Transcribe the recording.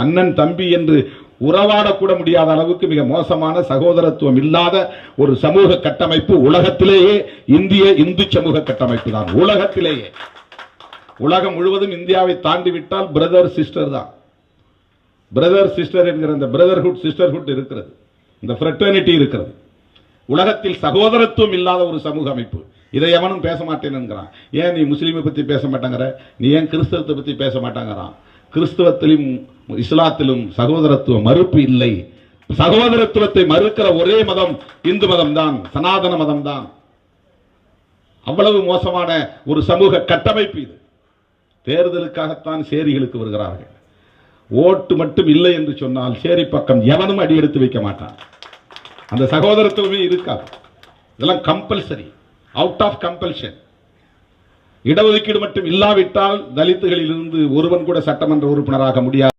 அண்ணன் தம்பி என்று உறவாடக்கூட முடியாத அளவுக்கு மிக மோசமான சகோதரத்துவம் இல்லாத ஒரு சமூக கட்டமைப்பு உலகத்திலேயே இந்திய இந்து சமூக கட்டமைப்பு தான். உலகத்திலேயே. உலகம் முழுவதும் இந்தியாவை தாண்டி விட்டால் பிரதர் சிஸ்டர் தான். பிரதர் சிஸ்டர் என்கிற இந்த பிரதர்ஹுட் சிஸ்டர்ஹுட் இருக்கிறது. இந்த ஃப்ரெட்டர்னிட்டி இருக்கிறது. உலகத்தில் சகோதரத்துவம் இல்லாத ஒரு சமூக அமைப்பு. இதை எவனும் பேச மாட்டேன் என்கிறான் ஏன் நீ முஸ்லீமை பத்தி பேச மாட்டேங்கிற? நீ ஏன் கிறிஸ்தவத்தை பத்தி பேச மாட்டேங்கிறான்? கிறிஸ்துவத்திலும் இஸ்லாத்திலும் சகோதரத்துவ மறுப்பு இல்லை. சகோதரத்துவத்தை மறுக்கிற ஒரே மதம் இந்து மதம் தான் சனாதன மதம் தான் அவ்வளவு மோசமான ஒரு சமூக கட்டமைப்பு இது. தேர்தலுக்காகத்தான் சேரிகளுக்கு வருகிறார்கள். ஓட்டு மட்டும் இல்லை என்று சொன்னால் சேரி பக்கம் எவனும் அடி எடுத்து வைக்க மாட்டான். அந்த சகோதரத்துவமே இருக்காது. இதெல்லாம் கம்பல்சரி அவுட் ஆஃப் கம்பல்ஷன் இடஒதுக்கீடு மட்டும் இல்லாவிட்டால் தலித்துகளில் இருந்து ஒருவன் கூட சட்டமன்ற உறுப்பினராக முடியாது.